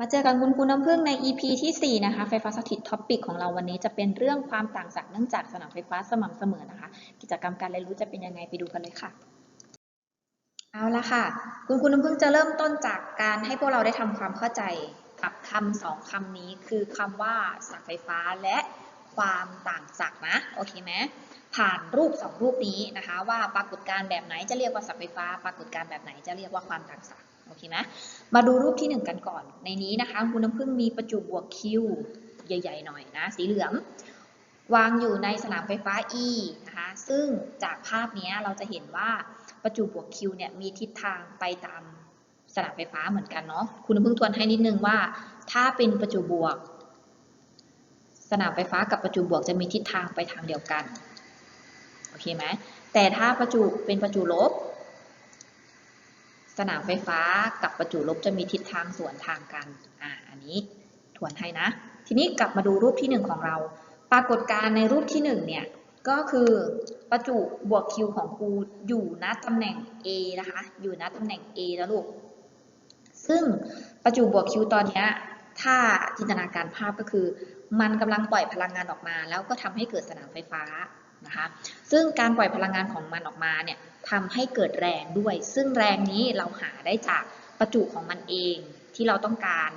มาเจอกันคุณครูน้ำพึ่งใน EP ที่ 4 นะคะ ไฟฟ้าสถิตท็อปิกของเราวันนี้จะเป็นเรื่องความต่างศักย์เนื่องจากสนามไฟฟ้าสม่ำเสมอนะคะ กิจกรรมการเรียนรู้จะเป็นยังไงไปดูกันเลยค่ะ เอาละค่ะ คุณครูน้ำพึ่งจะเริ่มต้นจากการให้พวกเราได้ทำความเข้าใจกับคำสองคำนี้คือคำว่าศักย์ไฟฟ้าและความต่างศักย์นะ โอเคไหมผ่านรูปสองรูปนี้นะคะ ว่าปรากฏการณ์แบบไหนจะเรียกว่าศักย์ไฟฟ้า ปรากฏการณ์แบบไหนจะเรียกว่าความต่างศักย์ โอเคไหมมาดูรูปที่หนึ่งกันก่อน ในนี้นะคะคุณน้ำพึ่งมีประจุบวกคิวใหญ่ ๆ หน่อยนะ สีเหลือง วางอยู่ในสนามไฟฟ้า E นะคะ ซึ่งจากภาพนี้เราจะเห็นว่าประจุบวกคิวเนี่ยมีทิศทางไปตามสนามไฟฟ้าเหมือนกันเนาะ คุณน้ำพึ่งทวนให้นิดนึงว่า ถ้าเป็นประจุบวก สนามไฟฟ้ากับประจุบวกจะมีทิศทางไปทางเดียวกัน โอเคไหมแต่ถ้าประจุเป็นประจุลบ สนามไฟฟ้ากับประจุลบจะมีทิศทางสวนทางกัน อ่า อันนี้ทวนให้นะ ทีนี้กลับมาดูรูปที่หนึ่งของเรา ปรากฏการณ์ในรูปที่หนึ่งเนี่ย ก็คือประจุบวกคิวของครูอยู่ณตำแหน่ง A นะคะ อยู่ณตำแหน่ง A แล้วลูก ซึ่งประจุบวกคิวตอนนี้ถ้าจินตนาการภาพก็คือ มันกำลังปล่อยพลังงานออกมา แล้วก็ทำให้เกิดสนามไฟฟ้านะคะ ซึ่งการปล่อยพลังงานของมันออกมาเนี่ย ทำให้เกิดแรงด้วย ซึ่งแรงนี้เราหาได้จากประจุของมันเองที่เราต้องการ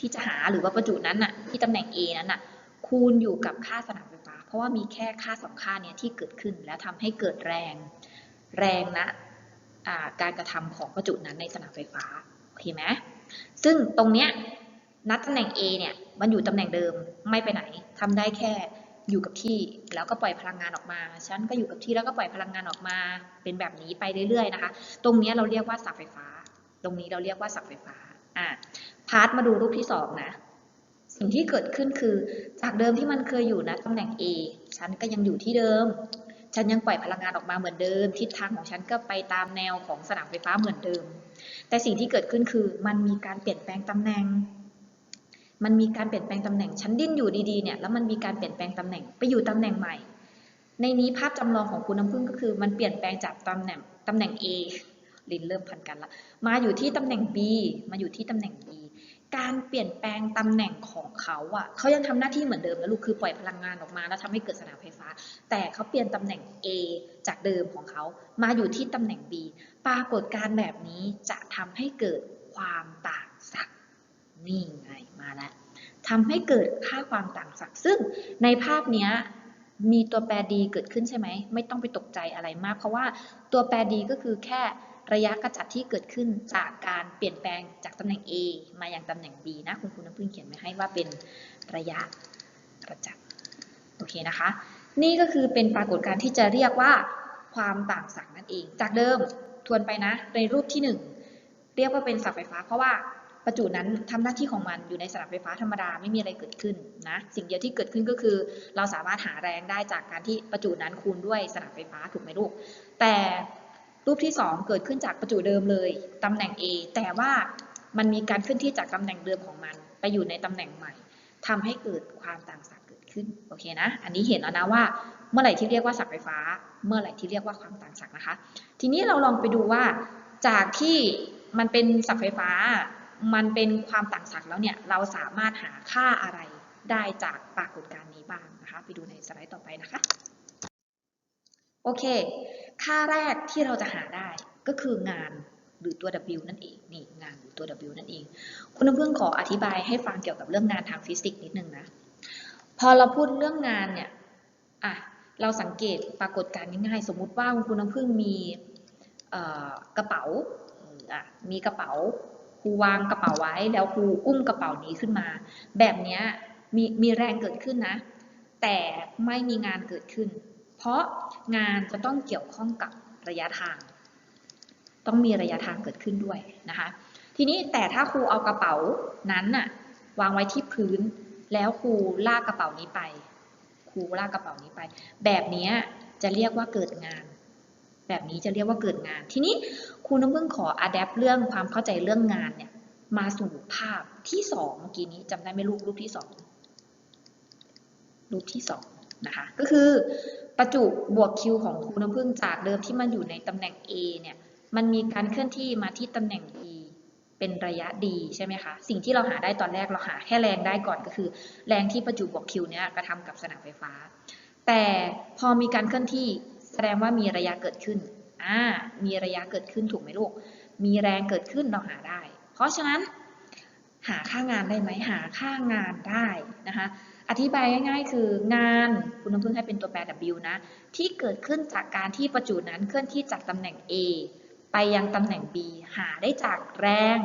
ที่จะหาหรือว่าประจุนั้นน่ะที่ตำแหน่ง A นั้นน่ะคูณอยู่กับค่าสนามไฟฟ้า เพราะว่ามีแค่ค่าสองค่าเนี้ยที่เกิดขึ้นแล้วทำให้เกิดแรง แรงนะการกระทำของประจุนั้นในสนามไฟฟ้าโอเคไหมซึ่งตรงเนี้ยนัดตำแหน่ง A เนี่ยมันอยู่ตำแหน่งเดิมไม่ไปไหนทำได้แค่ อยู่กับที่แล้วก็ปล่อยพลังงานออกมา ฉันก็อยู่กับที่แล้วก็ปล่อยพลังงานออกมา เป็นแบบนี้ไปเรื่อยๆนะคะ ตรงนี้เราเรียกว่าสับไฟฟ้า ตรงนี้เราเรียกว่าสับไฟฟ้าอะพาร์ทมาดูรูปที่สองนะ สิ่งที่เกิดขึ้นคือ จากเดิมที่มันเคยอยู่นะตำแหน่ง A ฉันก็ยังอยู่ที่เดิม ฉันยังปล่อยพลังงานออกมาเหมือนเดิม ทิศทางของฉันก็ไปตามแนวของสนามไฟฟ้าเหมือนเดิม แต่สิ่งที่เกิดขึ้นคือมันมีการเปลี่ยนแปลงตำแหน่ง มันมีการเปลี่ยนแปลงตำแหน่งฉันดิ้นอยู่ดีๆเนี่ยแล้วมันมีการเปลี่ยนแปลงตำแหน่งไปอยู่ตำแหน่งใหม่ ในนี้ภาพจำลองของคุณน้ำพึ่งก็คือ มันเปลี่ยนแปลงจากตำแหน่งตำแหน่ง A ลินเริ่มพันกันละมาอยู่ที่ตำแหน่ง B มาอยู่ที่ตำแหน่ง B การเปลี่ยนแปลงตำแหน่งของเขาอะเขายังทำหน้าที่เหมือนเดิมนะลูกคือปล่อยพลังงานออกมา แล้วทำให้เกิดสนามไฟฟ้า แต่เขาเปลี่ยนตำแหน่ง A จากเดิมของเขา มาอยู่ที่ตำแหน่ง B ปรากฏการแบบนี้จะทำให้เกิดความต่าง นี่ไงมาแล้วทำให้เกิดค่าความต่างศักย์ซึ่งในภาพเนี้ยมีตัวแปรดีเกิดขึ้นใช่ไหม ไม่ต้องไปตกใจอะไรมาก เพราะว่าตัวแปรดีก็คือแค่ระยะกระจัดที่เกิดขึ้นจากการเปลี่ยนแปลงจากตำแหน่ง A มาอยังตำแหน่ง B นะคุณครูน้ำพึ่งเขียนไว้ให้ว่าเป็นระยะกระจัดโอเคนะคะ นี่ก็คือเป็นปรากฏการณ์ที่จะเรียกว่าความต่างศักย์นั่นเอง จากเดิมทวนไปนะในรูปที่หนึ่งเรียกว่าเป็นศักย์ไฟฟ้า เพราะว่า ประจุนั้นทำหน้าที่ของมันอยู่ในสนามไฟฟ้าธรรมดาไม่มีอะไรเกิดขึ้นนะสิ่งเดียวที่เกิดขึ้นก็คือ เราสามารถหาแรงได้จากการที่ประจุนั้นคูณด้วยสนามไฟฟ้าถูกไหมลูก แต่รูปที่ 2 เกิดขึ้นจากประจุเดิมเลยตำแหน่ง A แต่ว่ามันมีการเคลื่อนที่จากตำแหน่งเดิมของมัน ไปอยู่ในตำแหน่งใหม่ทำให้เกิดความต่างศักย์เกิดขึ้นโอเคนะ อันนี้เห็นแล้วนะว่าเมื่อไหร่ที่เรียกว่าศักย์ไฟฟ้า เมื่อไหร่ที่เรียกว่าความต่างศักย์นะคะ ทีนี้เราลองไปดูว่าจากที่มันเป็นศักย์ไฟฟ้า มันเป็นความต่างศักย์แล้วเนี่ยเราสามารถหาค่าอะไรได้จากปรากฏการณ์นี้บ้างนะคะ ไปดูในสไลด์ต่อไปนะคะ โอเค ค่าแรกที่เราจะหาได้ก็คืองานหรือตัว W นั่นเองนี่งานหรือตัว W นั่นเอง คุณน้ำพึ่งขออธิบายให้ฟังเกี่ยวกับเรื่องงานทางฟิสิกส์นิดนึงนะ พอเราพูดเรื่องงานเนี่ยอะเราสังเกตปรากฏการณ์ง่ายๆ สมมุติว่าคุณน้ำพึ่งมีกระเป๋ามีกระเป๋า ครูวางกระเป๋าไว้ แล้วครูอุ้มกระเป๋านี้ขึ้นมา แบบนี้มีมีแรงเกิดขึ้นนะ แต่ไม่มีงานเกิดขึ้น เพราะงานจะต้องเกี่ยวข้องกับระยะทาง ต้องมีระยะทางเกิดขึ้นด้วยนะคะ ทีนี้แต่ถ้าครูเอากระเป๋านั้นน่ะวางไว้ที่พื้น แล้วครูลากกระเป๋านี้ไป ครูลากกระเป๋านี้ไป แบบนี้จะเรียกว่าเกิดงาน แบบนี้จะเรียกว่าเกิดงาน ทีนี้ครูน้ำพึ่งขออัดแอปเรื่องความเข้าใจเรื่องงานเนี่ยมาสู่ภาพที่สองเมื่อกี้นี้จำได้ไหมลูกรูปที่สองรูปที่สองนะคะก็คือประจุบวกคิวของครูน้ำพึ่งจากเดิมที่มันอยู่ในตำแหน่ง A เนี่ยมันมีการเคลื่อนที่มาที่ตำแหน่ง B เป็นระยะดีใช่ไหมคะ สิ่งที่เราหาได้ตอนแรกเราหาแค่แรงได้ก่อนก็คือ แรงที่ประจุบวก Q เนี่ยกระทำกับสนามไฟฟ้า แต่พอมีการเคลื่อนที่ แสดงว่ามีระยะเกิดขึ้นอ่ามีระยะเกิดขึ้นถูกไหมลูก มีแรงเกิดขึ้นเราหาได้ เพราะฉะนั้นหาค่างานได้ไหมหาค่างานได้นะคะ อธิบายง่ายๆ คืองานคุณน้ำพึ่งให้เป็นตัวแปร W นะ ที่เกิดขึ้นจากการที่ประจุนั้นเคลื่อนที่จากตำแหน่ง A ไปยังตำแหน่ง B หาได้จากแรง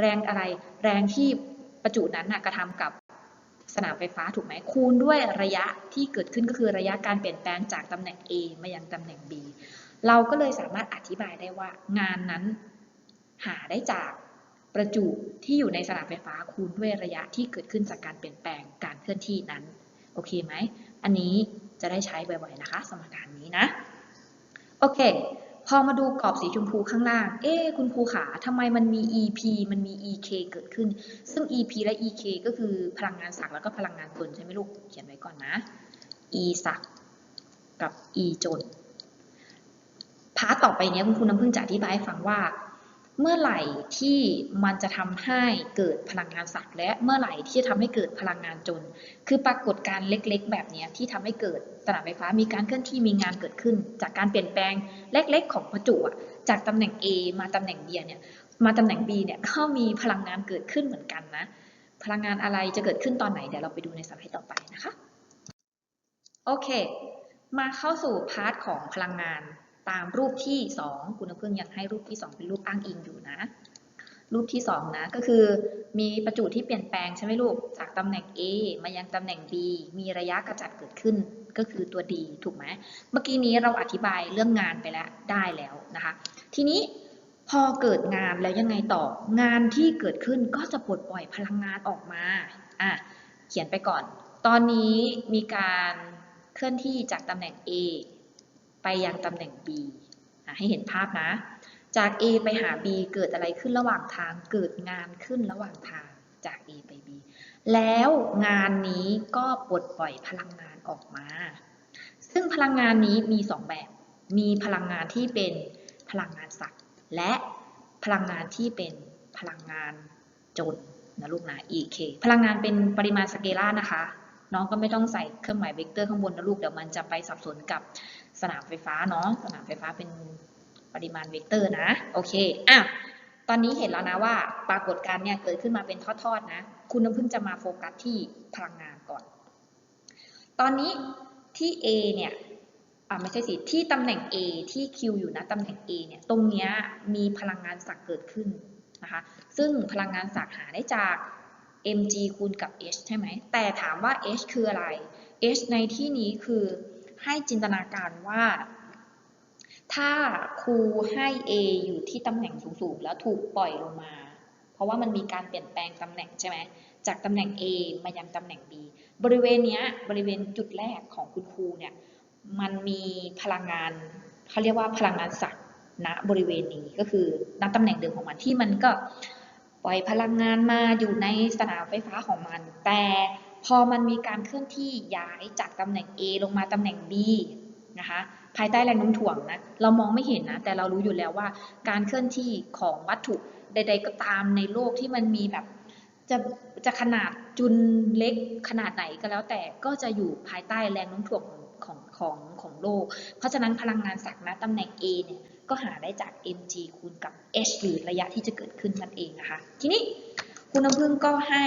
แรงอะไร แรงที่ประจุนั้นนะกระทำกับ สนามไฟฟ้าถูกไหมคูณด้วยระยะที่เกิดขึ้นก็คือระยะการเปลี่ยนแปลงจากตำแหน่ง A มายังตำแหน่ง B เราก็เลยสามารถอธิบายได้ว่างานนั้นหาได้จากประจุที่อยู่ในสนามไฟฟ้าคูณด้วยระยะที่เกิดขึ้นจากการเปลี่ยนแปลงการเคลื่อนที่นั้น โอเคไหม อันนี้จะได้ใช้บ่อยๆนะคะ สมการนี้นะ โอเค พอมาดูกรอบสีชมพูข้างล่าง เอ๊คุณครูขาทำไมมันมี EP มันมี EK เกิดขึ้น ซึ่ง EP และ EK ก็คือพลังงานสักแล้วก็พลังงานจนใช่ไหมลูก เขียนไว้ก่อนนะ E สักกับ E จนพาร์ตต่อไปเนี้ยคุณครูน้ำพึ่งจะอธิบายให้ฟังว่า เมื่อไหร่ที่มันจะทำให้เกิดพลังงานสักและเมื่อไหร่ที่จะทำให้เกิดพลังงานจน คือปรากฏการณ์เล็กๆ แบบนี้ที่ทำให้เกิดสนามไฟฟ้ามีการเคลื่อนที่มีงานเกิดขึ้น จากการเปลี่ยนแปลงเล็กๆ ของประจุจากตำแหน่ง A มาตำแหน่ง B เนี่ยมาตำแหน่ง B เนี่ยก็มีพลังงานเกิดขึ้นเหมือนกันนะ พลังงานอะไรจะเกิดขึ้นตอนไหนเดี๋ยวเราไปดูในสไลด์ต่อไปนะคะ โอเค มาเข้าสู่พาร์ทของพลังงาน ตามรูปที่ 2 คุณน้ำพึ่งยังให้รูปที่ 2 เป็นรูปอ้างอิงอยู่นะ รูปที่ 2 นะ ก็คือมีประจุที่เปลี่ยนแปลงใช่ไหมลูก จากตำแหน่ง A มายังตำแหน่ง B มีระยะกระจัดเกิดขึ้นก็คือตัว D ถูกไหม เมื่อกี้นี้เราอธิบายเรื่องงานไปแล้วได้แล้วนะคะ ทีนี้พอเกิดงานแล้วยังไงต่อ งานที่เกิดขึ้นก็จะปลดปล่อยพลังงานออกมา อะ เขียนไปก่อน ตอนนี้มีการเคลื่อนที่จากตำแหน่ง A ไปยังตำแหน่ง B ให้เห็นภาพนะ จาก A ไปหา B เกิดอะไรขึ้นระหว่างทาง เกิดงานขึ้นระหว่างทางจาก A ไป B แล้วงานนี้ก็ปลดปล่อยพลังงานออกมา ซึ่งพลังงานนี้มี 2 แบบ มีพลังงานที่เป็นพลังงานสักและพลังงานที่เป็นพลังงานจนนะลูกนะ EK พลังงานเป็นปริมาณสเกลาร์นะคะ น้องก็ไม่ต้องใส่เครื่องหมายเวกเตอร์ข้างบนนะลูก เดี๋ยวมันจะไปสับสนกับ สนามไฟฟ้าเนาะสนามไฟฟ้าเป็นปริมาณเวกเตอร์นะโอเคอะตอนนี้เห็นแล้วนะว่าปรากฏการณ์เนี่ยเกิดขึ้นมาเป็นทอดๆนะ คุณน้ำพึ่งจะมาโฟกัสที่พลังงานก่อน ตอนนี้ที่ A เนี่ยอ่าไม่ใช่สิที่ตำแหน่ง A ที่ Q อยู่นะตำแหน่ง A เนี่ยตรงเนี้ยมีพลังงานสักเกิดขึ้นนะคะซึ่งพลังงานสักหาได้จาก mg คูณกับ h ใช่ไหมแต่ถามว่า h คืออะไร h ในที่นี้คือ ให้จินตนาการว่า ถ้าครูให้ a อยู่ที่ตำแหน่งสูงๆ แล้วถูกปล่อยลงมา เพราะว่ามันมีการเปลี่ยนแปลงตำแหน่งใช่ไหมจากตำแหน่ง A มายังตำแหน่ง B บริเวณเนี้ยบริเวณจุดแรกของคุณครูเนี่ยมันมีพลังงานเขาเรียกว่าพลังงานสักณบริเวณนี้ก็คือณตำแหน่งเดิมของมันที่มันก็ปล่อยพลังงานมาอยู่ในสนามไฟฟ้าของมัน แต่ พอมันมีการเคลื่อนที่ย้ายจากตำแหน่ง A ลงมาตำแหน่ง B นะคะภายใต้แรงโน้มถ่วงนะเรามองไม่เห็นนะ แต่เรารู้อยู่แล้วว่า การเคลื่อนที่ของวัตถุใด ๆ ก็ตามในโลกที่มันมีแบบจะจะขนาดจุลเล็กขนาดไหนก็แล้วแต่ก็จะอยู่ภายใต้แรงโน้มถ่วงของของของโลก เพราะฉะนั้นพลังงานสักนะตำแหน่ง A เนี่ยก็หาได้จาก mg คูณกับ h หรือระยะที่จะเกิดขึ้นนั่นเองนะคะ ทีนี้คุณน้ำพึ่งก็ให้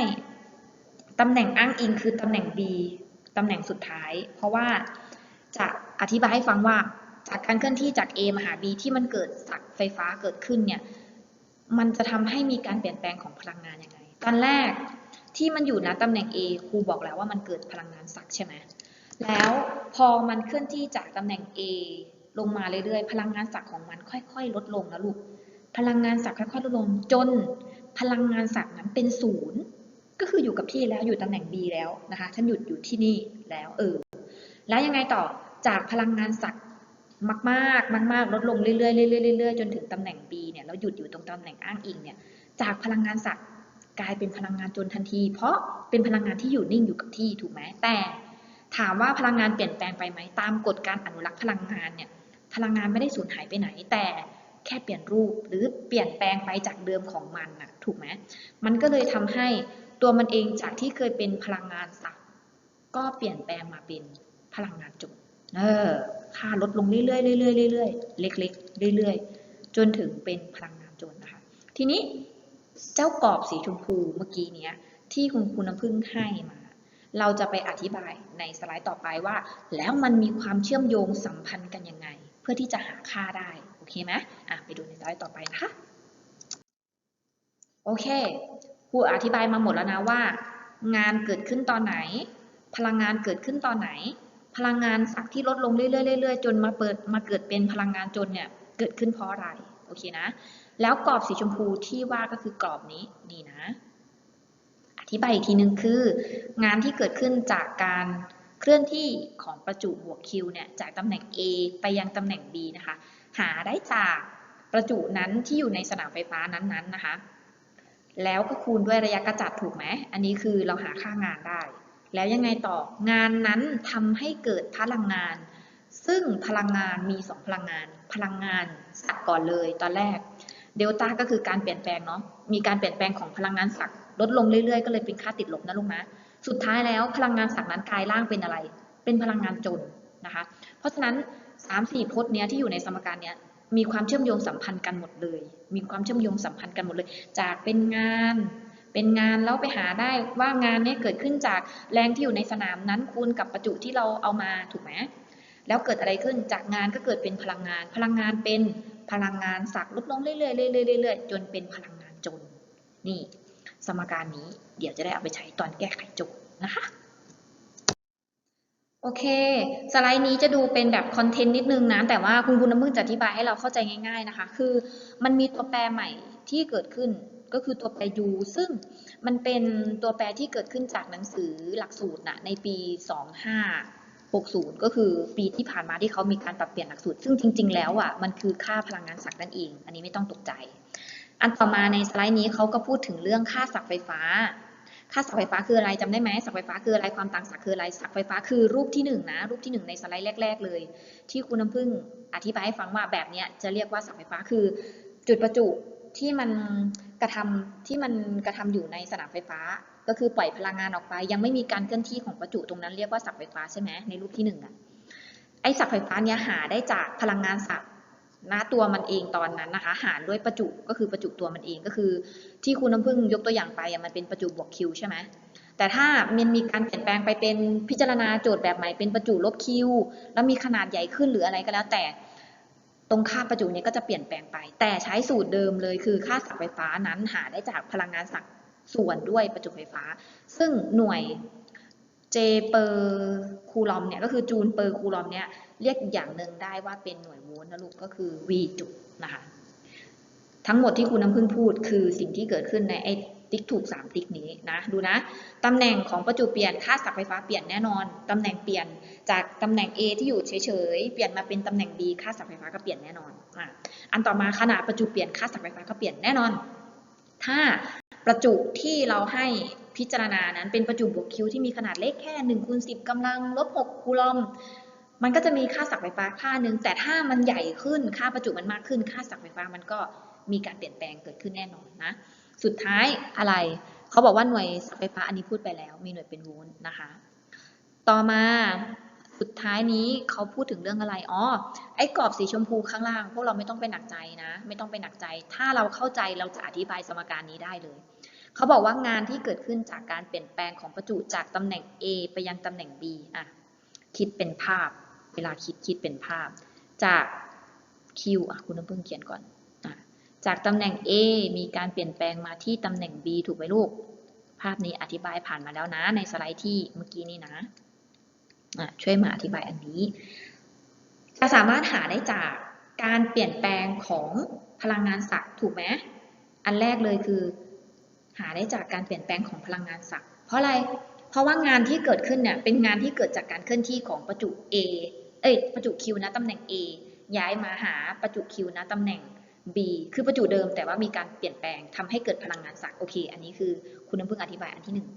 ตำแหน่งอ้างอิงคือตำแหน่ง B ตำแหน่งสุดท้าย เพราะว่าจะอธิบายให้ฟังว่าจากการเคลื่อนที่จาก A มาหา B ที่มันเกิดสักไฟฟ้าเกิดขึ้นเนี่ย มันจะทำให้มีการเปลี่ยนแปลงของพลังงานยังไง ตอนแรกที่มันอยู่นะตำแหน่ง A ครูบอกแล้วว่ามันเกิดพลังงานสักใช่ไหม แล้วพอมันเคลื่อนที่จากตำแหน่ง A ลงมาเรื่อยๆ พลังงานสักของมันค่อยๆ ลดลงนะลูก พลังงานสักค่อยๆ ลดลงจนพลังงานสักนั้นเป็นศูนย์ ก็คืออยู่กับที่แล้วอยู่ตำแหน่ง B แล้วนะคะฉันหยุดอยู่ที่นี่แล้วเออแล้วยังไงต่อจากพลังงานสักมากๆมากๆลดลงเรื่อยๆเรื่อยๆเรื่อยๆจนถึงตำแหน่ง B เนี่ยแล้วหยุดอยู่ตรงตำแหน่งอ้างอิงเนี่ยจากพลังงานสักกลายเป็นพลังงานจนทันที เพราะเป็นพลังงานที่อยู่นิ่งอยู่กับที่ถูกไหมแต่ถามว่าพลังงานเปลี่ยนแปลงไปไหมตามกฎการอนุรักษ์พลังงานเนี่ยพลังงานไม่ได้สูญหายไปไหน แต่แค่เปลี่ยนรูปหรือเปลี่ยนแปลงไปจากเดิมของมันนะถูกไหมมันก็เลยทำให้ ตัวมันเองจากที่เคยเป็นพลังงานสักก็เปลี่ยนแปลงมาเป็นพลังงานจุดเออค่าลดลงเรื่อยๆเรื่อยๆเรื่อยๆเล็กๆเรื่อยๆ จนถึงเป็นพลังงานจนนะคะ ทีนี้เจ้ากรอบสีชมพูเมื่อกี้เนี้ยที่คุณครูน้ำพึ่งให้มา เราจะไปอธิบายในสไลด์ต่อไปว่า แล้วมันมีความเชื่อมโยงสัมพันธ์กันยังไง เพื่อที่จะหาค่าได้โอเคไหมอะไปดูในสไลด์ต่อไปนะคะโอเค รูอธิบายมาหมดแล้วนะว่า งานเกิดขึ้นตอนไหน พลังงานเกิดขึ้นตอนไหน พลังงานสักที่ลดลงเรื่อยๆๆจนมาเปิดมาเกิดเป็นพลังงานจนเนี่ยเกิดขึ้นเพราะอะไรโอเคนะ แล้วกรอบสีชมพูที่ว่าก็คือกรอบนี้นี่นะ อธิบายอีกทีนึงคือ งานที่เกิดขึ้นจากการเคลื่อนที่ของประจุบวก Q เนี่ยจากตำแหน่ง A ไปยังตำแหน่ง B นะคะ หาได้จากประจุนั้นที่อยู่ในสนามไฟฟ้านั้นๆนะคะ แล้วก็คูณด้วยระยะกระจัดถูกไหม อันนี้คือเราหาค่างานได้ แล้วยังไงต่อ งานนั้นทำให้เกิดพลังงาน ซึ่งพลังงานมี 2 พลังงาน พลังงานสักก่อนเลยตอนแรก เดลต้าก็คือการเปลี่ยนแปลงเนาะ มีการเปลี่ยนแปลงของพลังงานสักลดลงเรื่อยๆ ก็เลยเป็นค่าติดลบนะลูกนะ สุดท้ายแล้วพลังงานสักนั้นกลายร่างเป็นอะไร เป็นพลังงานจนนะคะ เพราะฉะนั้น 3 4พจน์เนี้ยที่อยู่ในสมการเนี้ย มีความเชื่อมโยงสัมพันธ์กันหมดเลย มีความเชื่อมโยงสัมพันธ์กันหมดเลย จากเป็นงาน เป็นงานแล้วไปหาได้ว่างานนี้เกิดขึ้นจากแรงที่อยู่ในสนามนั้นคูณกับประจุที่เราเอามาถูกไหมแล้วเกิดอะไรขึ้นจากงานก็เกิดเป็นพลังงาน พลังงานเป็นพลังงานสักลดลงเรื่อยๆเรื่อยๆเรื่อยๆจนเป็นพลังงานจน นี่ สมการนี้เดี๋ยวจะได้เอาไปใช้ตอนแก้ไขโจทย์นะคะ โอเค สไลด์นี้จะดูเป็นแบบคอนเทนต์นิดนึงนะ แต่ว่าคุณคุณน้ำมึงจะอธิบายให้เราเข้าใจง่าย ๆนะคะ คือมันมีตัวแปรใหม่ที่เกิดขึ้นก็คือตัวแปร u ซึ่งมันเป็นตัวแปรที่เกิดขึ้นจากหนังสือหลักสูตรนะในปี 2560 ก็คือปีที่ผ่านมาที่เขามีการปรับเปลี่ยนหลักสูตร ซึ่งจริง ๆ แล้วอะมันคือค่าพลังงานสักนั่นเอง อันนี้ไม่ต้องตกใจ อันต่อมาในสไลด์นี้เขาก็พูดถึงเรื่องค่าสักไฟฟ้า ค่าสักไฟฟ้าคืออะไรจำได้ไหมสักไฟฟ้าคืออะไรความต่างสักคืออะไรสักไฟฟ้าคือรูปที่หนึ่งนะรูปที่หนึ่งในสไลด์แรก ๆ เลย ที่คุณน้ำพึ่งอธิบายให้ฟังว่าแบบเนี้ยจะเรียกว่าสักไฟฟ้าคือ จุดประจุที่มันกระทำที่มันกระทำอยู่ในสนามไฟฟ้า ก็คือปล่อยพลังงานออกไป ยังไม่มีการเคลื่อนที่ของประจุตรงนั้นเรียกว่าสักไฟฟ้าใช่ไหมในรูปที่หนึ่งอะไอสักไฟฟ้าเนี้ยหาได้จากพลังงานสัก ณตัวมันเองตอนนั้นนะคะ หารด้วยประจุก็คือประจุตัวมันเองก็คือ ที่คุณน้ำพึ่งยกตัวอย่างไปมันเป็นประจุบวกคิวใช่ไหมแต่ถ้ามันมีการเปลี่ยนแปลงไปเป็นพิจารณาโจทย์แบบใหม่เป็นประจุลบคิวแล้วมีขนาดใหญ่ขึ้นหรืออะไรก็แล้วแต่ ตรงค่าประจุเนี้ก็จะเปลี่ยนแปลงไป แต่ใช้สูตรเดิมเลยคือค่าสักไฟฟ้านั้นหาได้จากพลังงานสักส่วนด้วยประจุไฟฟ้า ซึ่งหน่วย J เปอร์คูลอมเนี่ยก็คือจูลเปอร์คูลอมเนี่ยเรียกอย่างหนึ่งได้ว่าเป็นหน่วยโวลต์นะลูกก็คือ V จุนะคะทั้งหมดที่คุณน้ำพึ่งพูดคือสิ่งที่เกิดขึ้นในไอ้ติ๊กถูก 3 ติ๊กนี้นะดูนะตำแหน่งของประจุเปลี่ยนค่าสักไฟฟ้าเปลี่ยนแน่นอนตำแหน่งเปลี่ยนจากตำแหน่ง A ที่อยู่เฉยๆเปลี่ยนมาเป็นตำแหน่ง B ค่าสักไฟฟ้าก็เปลี่ยนแน่นอนอะอันต่อมาขนาดประจุเปลี่ยนค่าสักไฟฟ้าก็เปลี่ยนแน่นอน ถ้าประจุที่เราให้ พิจารณานั้นเป็นประจุบวกคิวที่มีขนาดเล็กแค่1คูณ10กำลังลบ6คูลอม มันก็จะมีค่าสักไฟฟ้าค่าหนึ่งแต่ถ้ามันใหญ่ขึ้นค่าประจุมันมากขึ้น ค่าสักไฟฟ้ามันก็มีการเปลี่ยนแปลงเกิดขึ้นแน่นอนนะ สุดท้ายอะไร เขาบอกว่าหน่วยสักไฟฟ้าอันนี้พูดไปแล้ว มีหน่วยเป็นโวลต์นะคะ ต่อมาสุดท้ายนี้เขาพูดถึงเรื่องอะไร อ๋อ ไอ้กรอบสีชมพูข้างล่าง พวกเราไม่ต้องไปหนักใจนะ ไม่ต้องไปหนักใจ ถ้าเราเข้าใจเราจะอธิบายสมการนี้ได้เลย เขาบอกว่างานที่เกิดขึ้นจากการเปลี่ยนแปลงของประจุจากตำแหน่ง A ไปยังตำแหน่ง B อะคิดเป็นภาพ เวลาคิดคิดเป็นภาพ จาก Q อะคุณน้ำพึ่งเขียนก่อนอะจากตำแหน่ง A มีการเปลี่ยนแปลงมาที่ตำแหน่ง B ถูกไหมลูก ภาพนี้อธิบายผ่านมาแล้วนะ ในสไลด์ที่เมื่อกี้นี้นะะช่วยมาอธิบายอันนี้ จะสามารถหาได้จากการเปลี่ยนแปลงของพลังงานสักย์ถูกไหมอันแรกเลยคือ หาได้จากการเปลี่ยนแปลงของพลังงานสักย์เพราะอะไร เพราะว่างานที่เกิดขึ้นเนี่ยเป็นงานที่เกิดจากการเคลื่อนที่ของประจุ A เอ้ยประจุ Q นะตำแหน่ง A ย้ายมาหาประจุ Q นะตำแหน่ง B คือประจุเดิมแต่ว่ามีการเปลี่ยนแปลงทำให้เกิดพลังงานสักย์โอเค อันนี้คือคุณน้ำพึ่งอธิบายอันที่หนึ่ง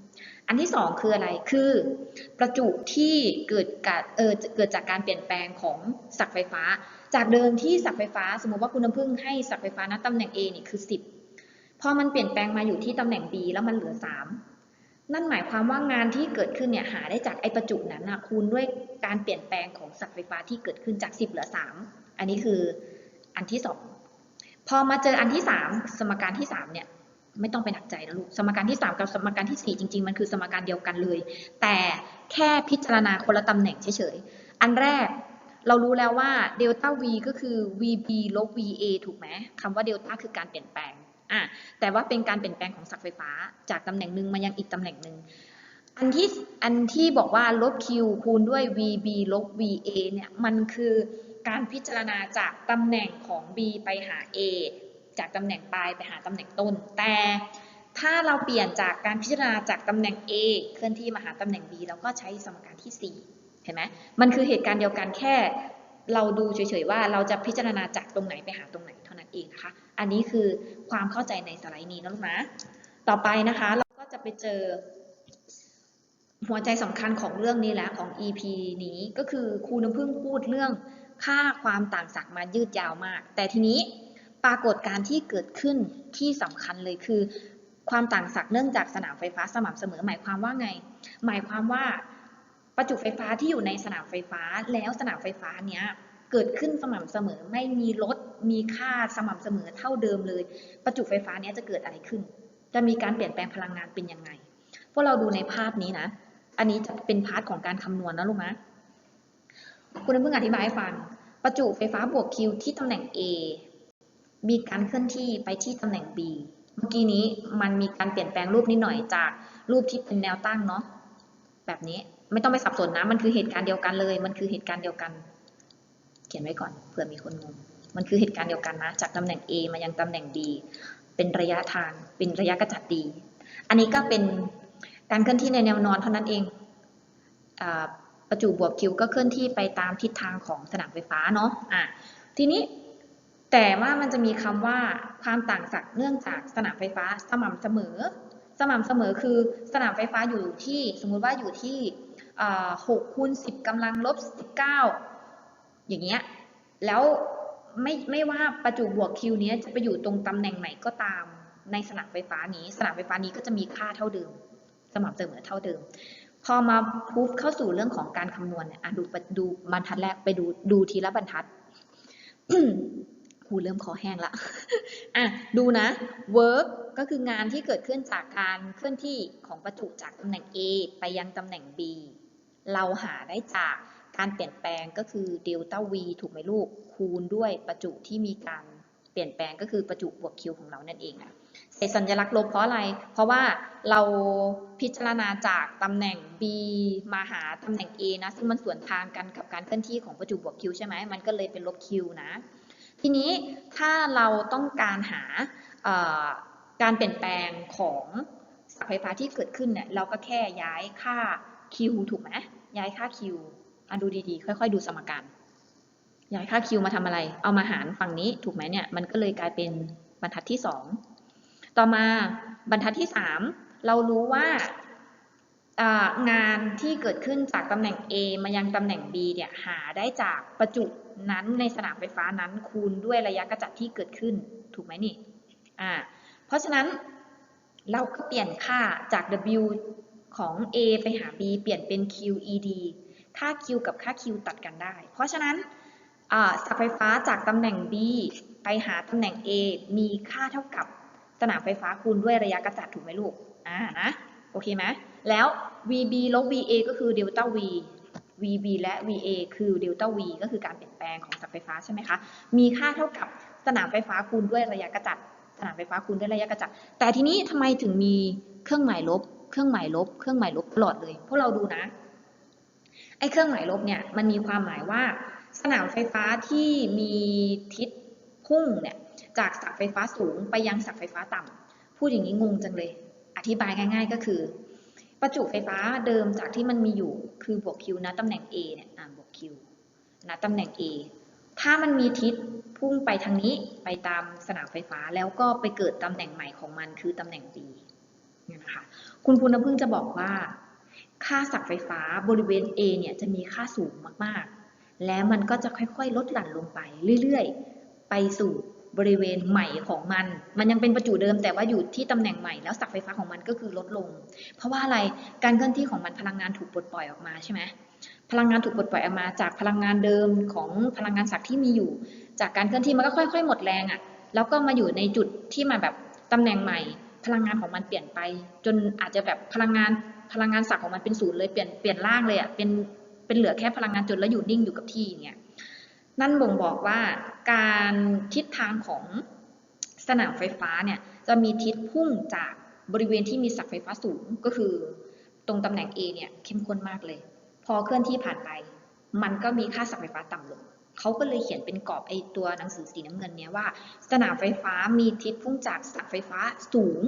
อันที่สองคืออะไรคือประจุที่เกิดการเออเกิดจากการเปลี่ยนแปลงของสักย์ไฟฟ้า จากเดิมที่สักย์ไฟฟ้า สมมติว่าคุณน้ำพึ่งให้สักย์ไฟฟ้าณตำแหน่ง A นี่คือ 10 พอมันเปลี่ยนแปลงมาอยู่ที่ตำแหน่ง B แล้วมันเหลือ 3 นั่นหมายความว่างานที่เกิดขึ้นเนี่ยหาได้จากไอประจุนั้นนะคูณด้วยการเปลี่ยนแปลงของสักไฟฟ้าที่เกิดขึ้นจาก 10 เหลือ 3 อันนี้คืออันที่ 2 พอมาเจออันที่ 3 สมการที่ 3 เนี่ยไม่ต้องไปหนักใจนะลูก สมการที่ 3 กับสมการที่ 4 จริง ๆ มันคือสมการเดียวกันเลย แต่แค่พิจารณาคนละตำแหน่งเฉยๆ อันแรกเรารู้แล้วว่าเดลต้า v ก็คือ vb ลบ va ถูกไหมคำว่าเดลต้าคือการเปลี่ยนแปลง อะแต่ว่าเป็นการเปลี่ยนแปลงของสักไฟฟ้า จากตำแหน่งหนึ่งมายังอีกตำแหน่งหนึ่งอันที่อันที่บอกว่าลบ q คูณด้วย vb ลบ va เนี่ยมันคือการพิจารณาจากตำแหน่งของ b ไปหา a จากตำแหน่งปลายไปหาตำแหน่งต้น แต่ถ้าเราเปลี่ยนจากการพิจารณาจากตำแหน่ง a เคลื่อนที่มาหาตำแหน่ง b เราก็ใช้สมการที่ 4 เห็นไหมมันคือเหตุการณ์เดียวกันแค่ เราดูเฉยๆว่าเราจะพิจารณาจากตรงไหนไปหาตรงไหนเท่านั้นเองนะคะ อันนี้คือความเข้าใจในสไลด์นี้นะลูกนะ ต่อไปนะคะเราก็จะไปเจอ หัวใจสำคัญของเรื่องนี้แล้วของ EP นี้ก็คือครูน้ำพึ่งพูดเรื่องค่าความต่างศักย์มายืดยาวมาก แต่ทีนี้ปรากฏการที่เกิดขึ้นที่สำคัญเลยคือ ความต่างศักย์เนื่องจากสนามไฟฟ้าสม่ำเสมอหมายความว่าไง หมายความว่าประจุไฟฟ้าที่อยู่ในสนามไฟฟ้าแล้วสนามไฟฟ้าเนี้ย เกิดขึ้นสม่ำเสมอไม่มีลดมีค่าสม่ำเสมอเท่าเดิมเลย ประจุไฟฟ้าเนี้ยจะเกิดอะไรขึ้น จะมีการเปลี่ยนแปลงพลังงานเป็นยังไงพวกเราดูในภาพนี้นะ อันนี้จะเป็นพาร์ทของการคำนวณนะลูกนะคุณน้ำพึ่งอธิบายให้ฟัง ประจุไฟฟ้าบวก Q ที่ตำแหน่ง A มีการเคลื่อนที่ไปที่ตำแหน่ง B เมื่อกี้นี้มันมีการเปลี่ยนแปลงรูปนิดหน่อยจากรูปที่เป็นแนวตั้งเนาะแบบนี้ไม่ต้องไปสับสนนะ มันคือเหตุการณ์เดียวกันเลย มันคือเหตุการณ์เดียวกัน เขียนไว้ก่อนเผื่อมีคนงง มันคือเหตุการณ์เดียวกันนะ จากตำแหน่ง A มายังตำแหน่ง B เป็นระยะทาง เป็นระยะกระจัด D อันนี้ก็เป็นการเคลื่อนที่ในแนวนอนเท่านั้นเองอประจุบวกคิวก็เคลื่อนที่ไปตามทิศทางของสนามไฟฟ้าเนาะอะทีนี้แต่ว่ามันจะมีคำว่าความต่างศักย์เนื่องจากสนามไฟฟ้าสม่ำเสมอ สม่ำเสมอคือสนามไฟฟ้าอยู่ที่สมมุติว่าอยู่ที่หกคูณสิบกำลังลบสิบเก้า อย่างเงี้ยแล้วไม่ไม่ว่าประจุบวกคิวนี้จะไปอยู่ตรงตำแหน่งไหนก็ตามในสนามไฟฟ้านี้ สนามไฟฟ้านี้ก็จะมีค่าเท่าเดิม สม่ำเสมอเท่าเดิม พอมาพูฟเข้าสู่เรื่องของการคำนวณเนี่ยอะดูดูบรรทัดแรกไปดูดูทีละบรรทัดหูเริ่มคอแห้งละอะดูนะ work ก็คืองานที่เกิดขึ้นจากการเคลื่อนที่ของประจุจากตำแหน่ง A ไปยังตำแหน่ง B เราหาได้จาก การเปลี่ยนแปลงก็คือ delta V ถูกไหมลูก คูณด้วยประจุที่มีการเปลี่ยนแปลงก็คือประจุบวก Q ของเรานั่นเองนะใส่สัญลักษณ์ลบเพราะอะไร เพราะว่าเราพิจารณาจากตำแหน่ง B มาหาตำแหน่ง A นะ ซึ่งมันสวนทางกันกับการเคลื่อนที่ของประจุบวก Q ใช่ไหม มันก็เลยเป็นลบ Q นะ ทีนี้ถ้าเราต้องการหาการเปลี่ยนแปลงของสักไฟฟ้าที่เกิดขึ้นเนี่ย เราก็แค่ย้ายค่า Q ถูกไหม ย้ายค่า Q อะดูดีๆ ค่อย ๆ ดูสมการ อยายค่า Q มาทำอะไร เอามาหารฝั่งนี้ถูกไหมเนี่ย มันก็เลยกลายเป็นบรรทัดที่ 2 ต่อมาบรรทัดที่ 3 เรารู้ว่างานที่เกิดขึ้นจากตำแหน่ง A มายังตำแหน่ง B เนี่ยหาได้จากประจุนั้นในสนามไฟฟ้านั้นคูณด้วยระยะกระจัดที่เกิดขึ้นถูกไหมนี่อ่าเพราะฉะนั้นเราก็เปลี่ยนค่าจาก W ของ A ไปหา B เปลี่ยนเป็น QED ค่า Q กับค่า Q ตัดกันได้ เพราะฉะนั้นสักไฟฟ้าจากตำแหน่ง B ไปหาตำแหน่ง A มีค่าเท่ากับสนามไฟฟ้าคูณด้วยระยะกระจัดถูกไหมลูก อ่านะ โอเคไหมแล้ว VB ลบ VA ก็คือเดลต้า V VB และ VA คือเดลต้า V ก็คือการเปลี่ยนแปลงของสักไฟฟ้าใช่ไหมคะ มีค่าเท่ากับสนามไฟฟ้าคูณด้วยระยะกระจัด สนามไฟฟ้าคูณด้วยระยะกระจัด แต่ทีนี้ทำไมถึงมีเครื่องหมายลบ เครื่องหมายลบ เครื่องหมายลบตลอดเลย พวกเราดูนะ ไอ้เครื่องหมายลบเนี่ยมันมีความหมายว่าสนามไฟฟ้าที่มีทิศพุ่งเนี่ยจากเสาไฟฟ้าสูงไปยังเสาไฟฟ้าต่ำพูดอย่างนี้งงจังเลย อธิบายง่าย ๆ ก็คือ ประจุไฟฟ้าเดิมจากที่มันมีอยู่คือบวก Q นะตำแหน่ง A เนี่ยอ่าบวก Q นะตำแหน่ง A ถ้ามันมีทิศพุ่งไปทางนี้ไปตามสนามไฟฟ้าแล้วก็ไปเกิดตำแหน่งใหม่ของมันคือตำแหน่ง B เนี่ยนะคะคุณภูน้ำพึ่งจะบอกว่า ค่าศักไฟฟ้าบริเวณ A เนี่ยจะมีค่าสูงมากๆ แล้วมันก็จะค่อยๆ ลดหลั่นลงไปเรื่อยๆ ไปสู่บริเวณใหม่ของมัน มันยังเป็นประจุเดิมแต่ว่าอยู่ที่ตำแหน่งใหม่แล้วศักไฟฟ้าของมันก็คือลดลง เพราะว่าอะไร การเคลื่อนที่ของมันพลังงานถูกปลดปล่อยออกมาใช่ไหมพลังงานถูกปลดปล่อยออกมาจากพลังงานเดิมของพลังงานศักที่มีอยู่ จากการเคลื่อนที่มันก็ค่อย ๆ หมดแรงอะ่ะ แล้วก็มาอยู่ในจุดที่มาแบบตำแหน่งใหม่ พลังงานของมันเปลี่ยนไป จนอาจจะแบบพลังงาน พลังงานศักย์ของมันเป็นศูนย์เลยเปลี่ยนเปลี่ยนร่างเลยอะ่ะเป็นเป็นเหลือแค่พลังงานจนแล้วอยู่นิ่งอยู่กับที่อย่างเงี้ยนั่นบ่งบอกว่าการทิศทางของสนามไฟฟ้าเนี่ยจะมีทิศพุ่งจากบริเวณที่มีศักย์ไฟฟ้าสูงก็คือ ตรงตำแหน่ง A เนี่ยเข้มข้นมากเลย พอเคลื่อนที่ผ่านไป มันก็มีค่าศักย์ไฟฟ้าต่ำลง เขาก็เลยเขียนเป็นกรอบไอตัวหนังสือสีน้ำเงินเนี้ยว่า สนามไฟฟ้ามีทิศพุ่งจากศักไฟฟ้าสูง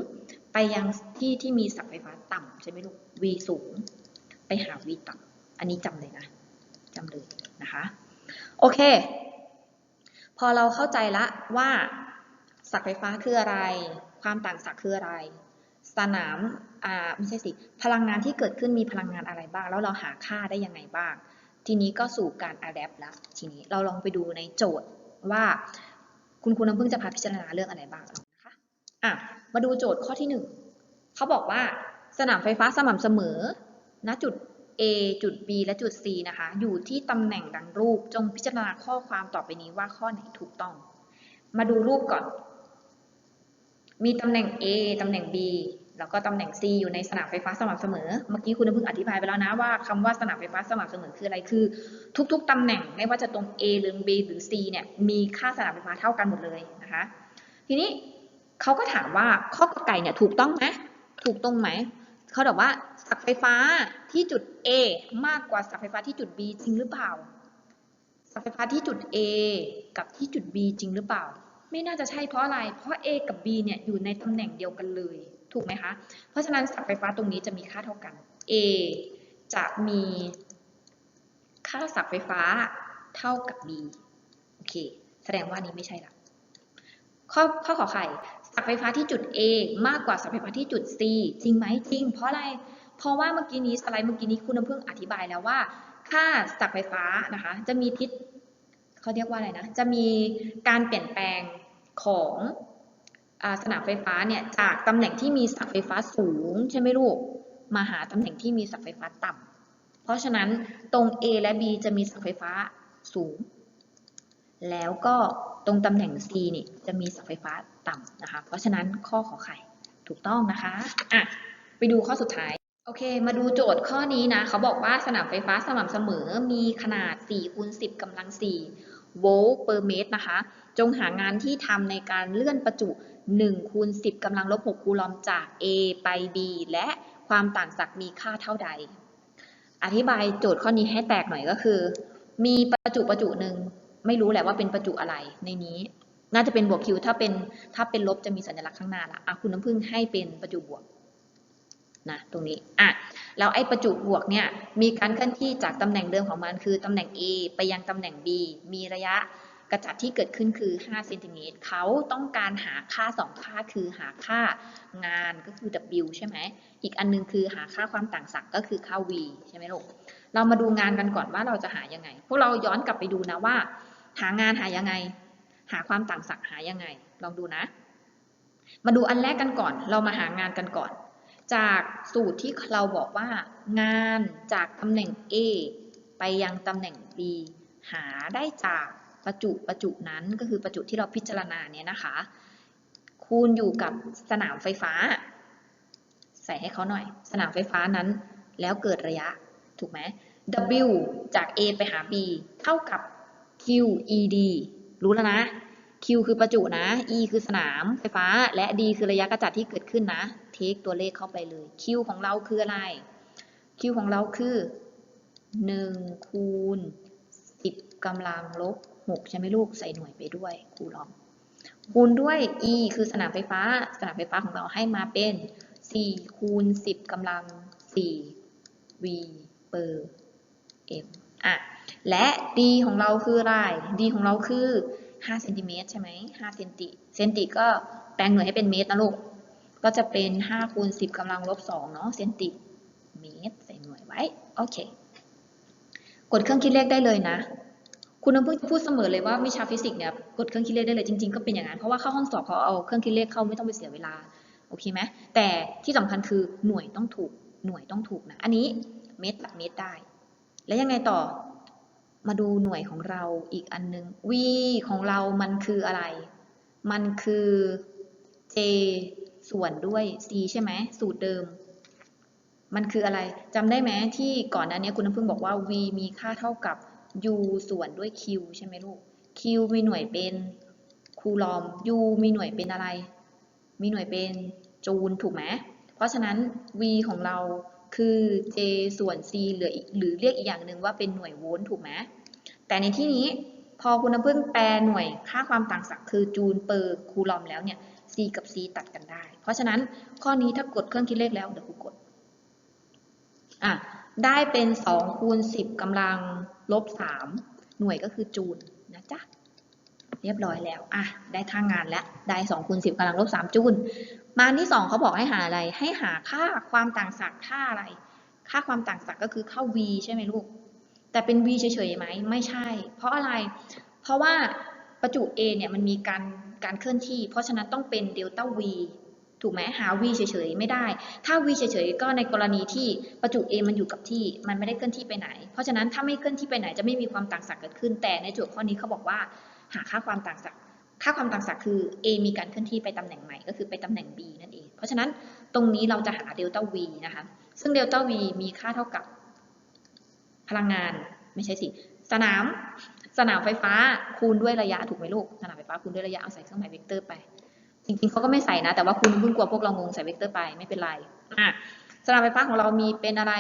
ไปยังที่ที่มีศักไฟฟ้าต่ำใช่ไหมลูก V สูง ไปหา V ต่ำอันนี้จำเลยนะจำเลยนะคะ โอเค พอเราเข้าใจละว่าศักไฟฟ้าคืออะไร ความต่างศักคืออะไร สนาม อ่า ไม่ใช่สิ พลังงานที่เกิดขึ้นมีพลังงานอะไรบ้าง แล้วเราหาค่าได้ยังไงบ้าง ทีนี้ก็สู่การ adapt แล้วทีนี้เราลองไปดูในโจทย์ว่าคุณครูน้ำพึ่งจะพาพิจารณาเรื่องอะไรบ้างนะคะอะมาดูโจทย์ข้อที่หนึ่งเขาบอกว่าสนามไฟฟ้าสม่ำเสมอณจุด A จุด B และจุด C นะคะ อยู่ที่ตำแหน่งดังรูปจงพิจารณาข้อความต่อไปนี้ว่าข้อไหนถูกต้อง มาดูรูปก่อน มีตำแหน่ง A ตำแหน่ง B แล้วก็ตำแหน่ง C อยู่ในสนามไฟฟ้าสม่ำเสมอ เมื่อกี้คุณน้ำพึ่งอธิบายไปแล้วนะว่าคำว่าสนามไฟฟ้าสม่ำเสมอคืออะไร คือ ทุกๆตำแหน่งไม่ว่าจะตรง A หรือ B หรือ C เนี่ยมีค่าสนามไฟฟ้าเท่ากันหมดเลยนะคะ ทีนี้เขาก็ถามว่าข้อกไก่เนี่ยถูกต้องไหมถูกตรงไหมเขาบอกว่าศักย์ไฟฟ้าที่จุด A มากกว่าศักย์ไฟฟ้าที่จุด B จริงหรือเปล่าศักย์ไฟฟ้าที่จุด A กับที่จุด B จริงหรือเปล่า ไม่น่าจะใช่เพราะอะไร เพราะ A กับ B เนี่ยอยู่ในตำแหน่งเดียวกันเลย ถูกไหมคะ เพราะฉะนั้นศักย์ไฟฟ้าตรงนี้จะมีค่าเท่ากัน A จะมีค่าศักย์ไฟฟ้าเท่ากับ B โอเค แสดงว่านี้ไม่ใช่ละข้อข้อขอไข่ศักย์ไฟฟ้าที่จุด A มากกว่าศักย์ไฟฟ้าที่จุด C จริงไหมจริง เพราะอะไร เพราะว่าเมื่อกี้นี้สไลด์เมื่อกี้นี้คุณน้ำพึ่งอธิบายแล้วว่า ค่าศักย์ไฟฟ้านะคะจะมีทิศเขาเรียกว่าอะไรนะ จะมีการเปลี่ยนแปลงของ สนามไฟฟ้าเนี่ยจากตำแหน่งที่มีศักย์ไฟฟ้าสูงใช่ไหมลูกมาหาตำแหน่งที่มีศักย์ไฟฟ้าต่ำเพราะฉะนั้นตรง A และ B จะมีศักย์ไฟฟ้าสูง แล้วก็ตรงตำแหน่ง C นี่จะมีศักย์ไฟฟ้าต่ำนะคะ เพราะฉะนั้นข้อขอไข่ถูกต้องนะคะอะไปดูข้อสุดท้ายโอเค มาดูโจทย์ข้อนี้นะเขาบอกว่าสนามไฟฟ้าสม่ำเสมอมีขนาด4คูณ10กำลัง4โวลต์เปอร์เมตรนะคะ จงหางานที่ทำในการเลื่อนประจุ 1คูณ10กำลังลบ6คูลอมจาก A ไป B และความต่างศักย์มีค่าเท่าใด อธิบายโจทย์ข้อนี้ให้แตกหน่อยก็คือ มีประจุประจุหนึ่งไม่รู้แหละว่าเป็นประจุอะไรในนี้ น่าจะเป็นบวกคิวถ้าเป็นถ้าเป็นลบจะมีสัญลักษณ์ข้างหน้าละอะคุณน้ำพึ่งให้เป็นประจุบวกนะตรงนี้อะแล้วไอ้ประจุบวกเนี่ยมีการเคลื่อนที่จากตำแหน่งเดิมของมันคือตำแหน่ง A ไปยังตำแหน่ง B มีระยะ กระจัดที่เกิดขึ้นคือ5เซนติเมตรเขาต้องการหาค่า 2 ค่าคือหาค่างานก็คือ W ใช่ไหม อีกอันนึงคือหาค่าความต่างศักย์ก็คือค่า V ใช่ไหมลูก เรามาดูงานกันก่อนว่าเราจะหายังไง พวกเราย้อนกลับไปดูนะว่า หางานหายังไง หาความต่างศักย์หายังไง ลองดูนะ มาดูอันแรกกันก่อน เรามาหางานกันก่อน จากสูตรที่เราบอกว่า งานจากตำแหน่ง A ไปยังตำแหน่ง B หาได้จาก ประจุประจุนั้นก็คือประจุที่เราพิจารณาเนี่ยนะคะ คูณอยู่กับสนามไฟฟ้า ใส่ให้เขาหน่อย สนามไฟฟ้านั้น แล้วเกิดระยะถูกไหม W จาก A ไปหา B เท่ากับ QED รู้แล้วนะ Q คือประจุนะ E คือสนามไฟฟ้า และ D คือระยะกระจัดที่เกิดขึ้นนะ เทคตัวเลขเข้าไปเลย Q ของเราคืออะไร Q ของเราคือ 1 คูณ กำลังลบ6ใช่ไหมลูกใส่หน่วยไปด้วยคูลอมคูณด้วย E คือสนามไฟฟ้า สนามไฟฟ้าของเราให้มาเป็น 4 คูณ 10กำลัง 4 V เปอร์ M อะ และ d ของเราคืออะไร d ของเราคือ5เซนติเมตรใช่ไหม5เซนติ เซนติก็แปลงหน่วยให้เป็นเมตรนะลูก ก็จะเป็น5คูณ10กำลังลบ2เนาะ เซนติเมตรใส่หน่วยไว้ โอเค กดเครื่องคิดเลขได้เลยนะ คุณน้ำพึ่งพูดเสมอเลยว่าวิชาฟิสิกส์เนี่ยกดเครื่องคิดเลขได้เลยจริงๆก็เป็นอย่างนั้นเพราะว่าเข้าห้องสอบเขาเอาเครื่องคิดเลขเข้าไม่ต้องไปเสียเวลาโอเคไหมแต่ที่สำคัญคือหน่วยต้องถูกหน่วยต้องถูกนะอันนี้เมตรละเมตรได้ แล้วยังไงต่อมาดูหน่วยของเราอีกอันนึง v ของเรามันคืออะไร มันคือ j ส่วนด้วย c ใช่ไหมสูตรเดิม มันคืออะไรจำได้ไหมที่ก่อนหน้านี้คุณน้ำพึ่งบอกว่า v มีค่าเท่ากับ u ส่วนด้วย q ใช่ไหมลูก q มีหน่วยเป็นคูลอม u มีหน่วยเป็นอะไร มีหน่วยเป็นจูลถูกไหมเพราะฉะนั้น v ของเราคือ j ส่วน c หรือหรือเรียกอีกอย่างหนึ่งว่าเป็นหน่วยโวลต์ถูกไหมแต่ในที่นี้พอคุณน้ำพึ่งแปลหน่วยค่าความต่างศักย์คือจูลเปอร์คูลอมแล้วเนี่ย c กับ c ตัดกันได้ เพราะฉะนั้นข้อนี้ถ้ากดเครื่องคิดเลขแล้วเดี๋ยวครูกดอะได้เป็น2คูณ10กำลัง ลบ3หน่วยก็คือจูลนะจ๊ะเรียบร้อยแล้ว อะ ได้ค่างงานแล้ว ได้2คูณ10กำลังลบ3จูลมานที่ 2เขาบอกให้หาอะไร ให้หาค่าความต่างศักย์ค่าอะไร ค่าความต่างศักย์ก็คือค่า v ใช่ไหมลูก แต่เป็น v เฉยๆไหม ไม่ใช่ เพราะอะไร เพราะว่าประจุ A เนี่ยมันมีการการเคลื่อนที่ เพราะฉะนั้นต้องเป็นเดลต้า v ถูกไหมหา v เฉยๆไม่ได้ ถ้า v เฉยๆก็ในกรณีที่ประจุ A มันอยู่กับที่ มันไม่ได้เคลื่อนที่ไปไหน เพราะฉะนั้นถ้าไม่เคลื่อนที่ไปไหนจะไม่มีความต่างศักย์เกิดขึ้น แต่ในโจทย์ข้อนี้เขาบอกว่า หาค่าความต่างศักย์ค่าความต่างศักย์คือ A มีการเคลื่อนที่ไปตำแหน่งใหม่ก็คือไปตำแหน่ง B นั่นเอง เพราะฉะนั้นตรงนี้เราจะหาเดลต้า v นะคะ ซึ่งเดลต้า v มีค่าเท่ากับ พลังงานไม่ใช่สิ สนาม สนามไฟฟ้าคูณด้วยระยะถูกไหมลูก สนามไฟฟ้าคูณด้วยระยะเอาใส่เครื่องหมายเวกเตอร์ไป จริงๆเขาก็ไม่ใส่นะ แต่ว่าคุณเพิ่งกลัวพวกเรางงใส่เวกเตอร์ไปไม่เป็นไรอะสนามไฟฟ้าของเรามีเป็นอะไร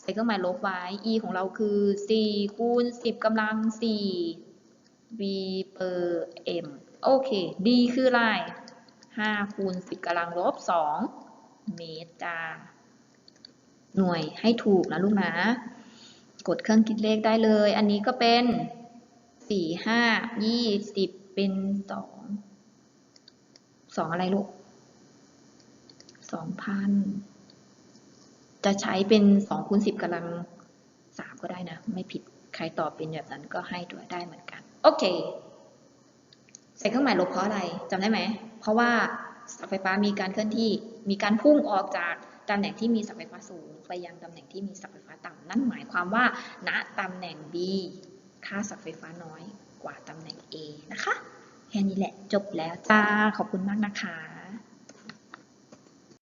ใส่เครื่องหมายลบไว้ e ของเราคือ 4 คูณ 10กำลัง 4 v per m โอเค d คืออะไร 5 คูณ 10กำลังลบ 2 เมตรจ้าหน่วยให้ถูกนะลูกนะ กดเครื่องคิดเลขได้เลย อันนี้ก็เป็น 4 5 20 เป็น 2 2องอะไรลูก2,000จะใช้เป็น2คูณ10กำลัง3ก็ได้นะ ไม่ผิดใครตอบเป็นแบบนั้นก็ให้ด้วยได้เหมือนกัน โอเค ใส่เครื่องหมายลบเพราะอะไรจำได้ไหม เพราะว่าเสาไฟฟ้ามีการเคลื่อนที่มีการพุ่งออกจากตำแหน่งที่มีเสาไฟฟ้าสูง ไปยังตำแหน่งที่มีเสาไฟฟ้าต่ำนั่นหมายความว่า ณตำแหน่ง B ค่าเสาไฟฟ้าน้อยกว่าตำแหน่ง A นะคะ แค่นี้แหละจบแล้วจ้าขอบคุณมากนะคะ